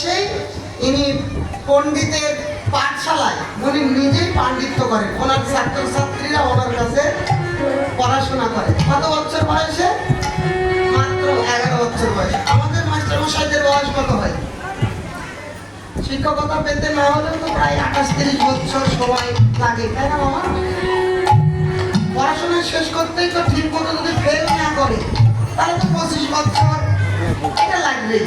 বয়সেই ইনি পণ্ডিতের পাঠশালায় উনি নিজেই পাণ্ডিত্য করেন। ওনার ছাত্রছাত্রীরা ওনার কাছে পড়াশোনা করে। কত বছর বয়সে? মাত্র এগারো বছর বয়স। আমাদের মাস্টারমশাইদের বয়স কত হয়? শিক্ষকতা পেতে না হলেও তো প্রায় আঠাশ তিরিশ বছর সময় লাগে, তাই না মামা? পড়াশোনা শেষ করতেই তো ঠিক মতো যদি ফেল না করে, তাহলে তো পঁচিশ বছর এটা লাগবেই।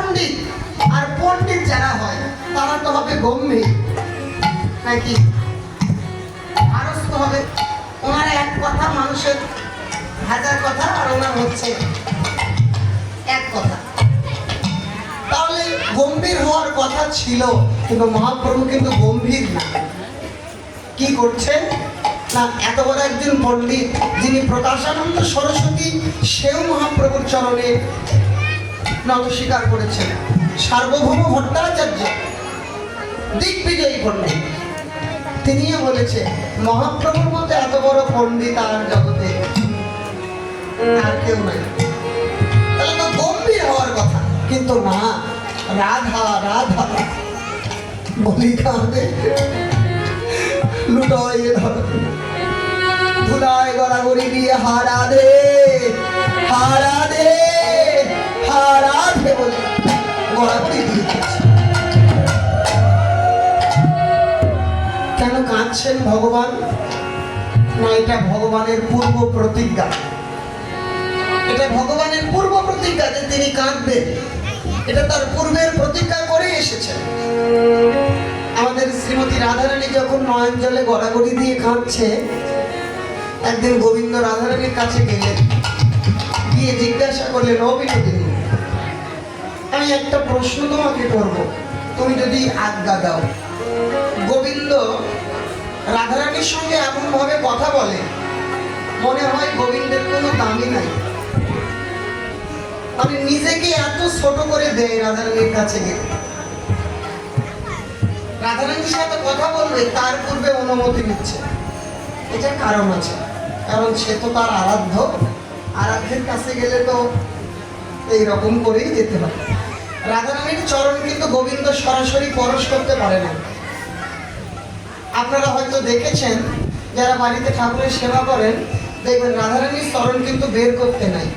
পণ্ডিত, আর পণ্ডিত যারা হয়, তারা তো হবে গম্ভীর। নাকি হবে। এক কথা মানুষের, হাজার কথা, আর ওনার হচ্ছে এক কথা। তাহলে গম্ভীর হওয়ার কথা ছিল, কিন্তু মহাপ্রভু কিন্তু গম্ভীর না। কি করছেন না, এত বড় একজন পণ্ডিত, যিনি প্রকাশানন্দ সরস্বতী, সেও মহাপ্রভুর চরণে নমস্কার করেছেন। সার্বভৌম ভট্টাচার্য দিগ্বিজয়ী পণ্ডিত। তিনিও বলেছে মহাপ্রভুর মতো এত বড় পণ্ডিত আর জগতে আর কেউ নাই। তাহলে তো গম্ভীর হওয়ার কথা। কিন্তু না রাধা রাধা বলি কাঁদে লুটোয় ধর। ধুলায় গড়াগড়ি দিয়ে হারা দে হারা দে। কেন কাঁদছেন ভগবান? না, এটা ভগবানের পূর্ব প্রতিজ্ঞা। এটা ভগবানের পূর্ব প্রতিজ্ঞা যে তিনি কাঁদবেন। এটা তার পূর্বের প্রতিজ্ঞা করে এসেছেন। আমাদের শ্রীমতী রাধারানী যখন নয়ন জলে গড়াগড়ি দিয়ে কাঁদছে, একদিন গোবিন্দ রাধারানীর কাছে গেলেন। গিয়ে জিজ্ঞাসা করলেন, ও বিনোদিনী আমি একটা প্রশ্ন তোমাকে করব। তুমি যদি আজ্ঞা দাও। গোবিন্দ রাধারানীর সঙ্গে এমন ভাবে কথা বলে, মনে হয় গোবিন্দের কোনো দামই নাই। মানে নিজেকে এত ছোট করে দেয় রাধারানীর কাছে গিয়ে। রাধারানীর সাথে কথা বলবে তার পূর্বে অনুমতি নিচ্ছে। এটা কারণ আছে। কারণ সে তো তার আরাধ্য। আরাধ্যের কাছে গেলে তো এই রকম করেই যেতে হয়। রাধারানীর চরণ কিন্তু গোবিন্দ সরাসরি পরশ করতে পারে না আপনারা হয়তো দেখেছেন, যারা বাড়িতে ঠাকুরের সেবা করেন, দেখবেন রাধারানীর চরণ কিন্তু বের করতে নাই।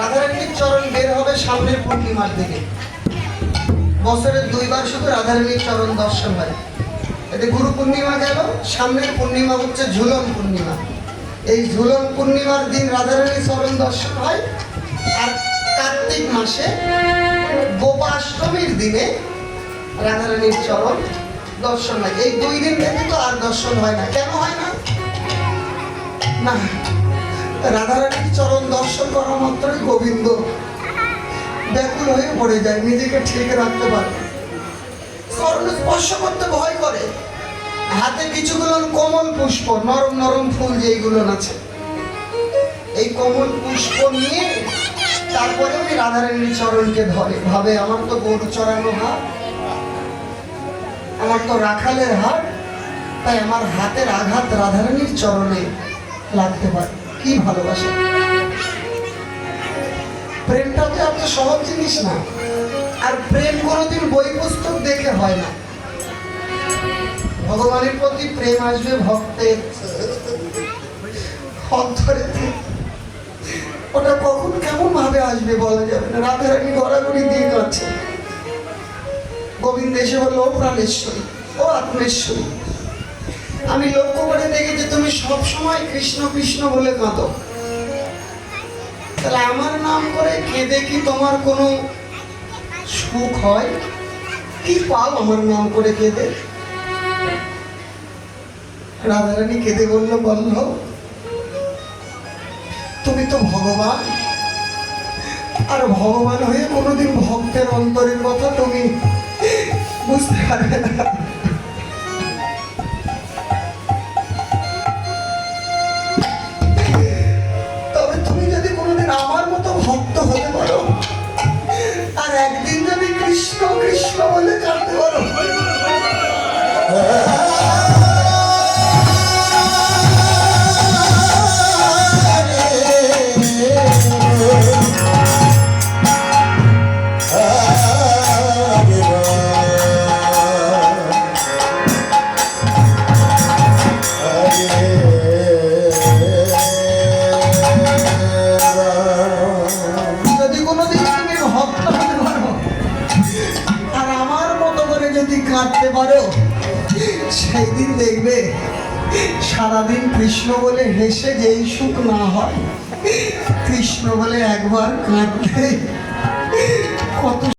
রাধারানীর চরণ বের হবে সামনের পূর্ণিমার দিকে। বছরের দুইবার শুধু রাধারানীর চরণ দর্শন হয়। এতে গুরু পূর্ণিমা গেল, সামনের পূর্ণিমা হচ্ছে ঝুলন পূর্ণিমা। এই ঝুলন পূর্ণিমার দিন রাধারানীর চরণ দর্শন হয়, আর কার্তিক মাসে গোপাষ্টমীর দিনে রাধারানীর চরণ দর্শন হয়। এই দুই দিন থেকে তো আর দর্শন হয় না। কেন হয় না? না, রাধারানীর চরণ দর্শন করা মাত্রই গোবিন্দ ব্যাকুল হয়ে পড়ে যায়, নিজেকে ঠিক রাখতে পারে চরণ স্পর্শ করতে ভয় করে। হাতে কিছু কিছুগুলো কোমল পুষ্প, নরম নরম ফুল যেইগুলো আছে এই কোমল পুষ্প নিয়ে তারপরে উনি রাধারানীর চরণকে ধরে। ভাবে, আমার তো গরু চড়ানো হাত আমার তো রাখালের হাত তাই আমার হাতের আঘাত রাধারানীর চরণে লাগতে পারে। কি ভালোবাসা। প্রেমটা তো এত সহজ জিনিস না, আর প্রেম কোনোদিন বই পুস্তক দেখে হয় না। ভগবানের প্রতি প্রেম আসবে ভক্তের অন্তরে থেকে। ওটা কখন কেমন ভাবে আসবে বলা যাবে না। রাধারানী গড়াগড়ি দিয়ে কাছে গোবিন্দ এসে বলল, ও প্রাণেশ্বরী, ও আত্মেশ্বরী, আমি লক্ষ্য করে দেখি যে তুমি সব সময় কৃষ্ণ কৃষ্ণ বলে কাঁদো। তাহলে আমার নাম করে কেঁদে কি তোমার কোনো সুখ হয়? কি পাও আমার নাম করে কেঁদে? রাধারানী কেঁদে বলল বলল তুমি তো ভগবান। আর ভগবান হয়ে কোনোদিন ভক্তের অন্তরের কথা তুমি বুঝতে পারবে না। তবে তুমি যদি কোনোদিন আমার মতো ভক্ত হতে আর একদিন যদি কৃষ্ণ কৃষ্ণ বলে কাঁদতে পারো। সেই দিন দেখবে, সারাদিন কৃষ্ণ বলে হেসে যেই সুখ না হয়, কৃষ্ণ বলে একবার কাঁদতে কত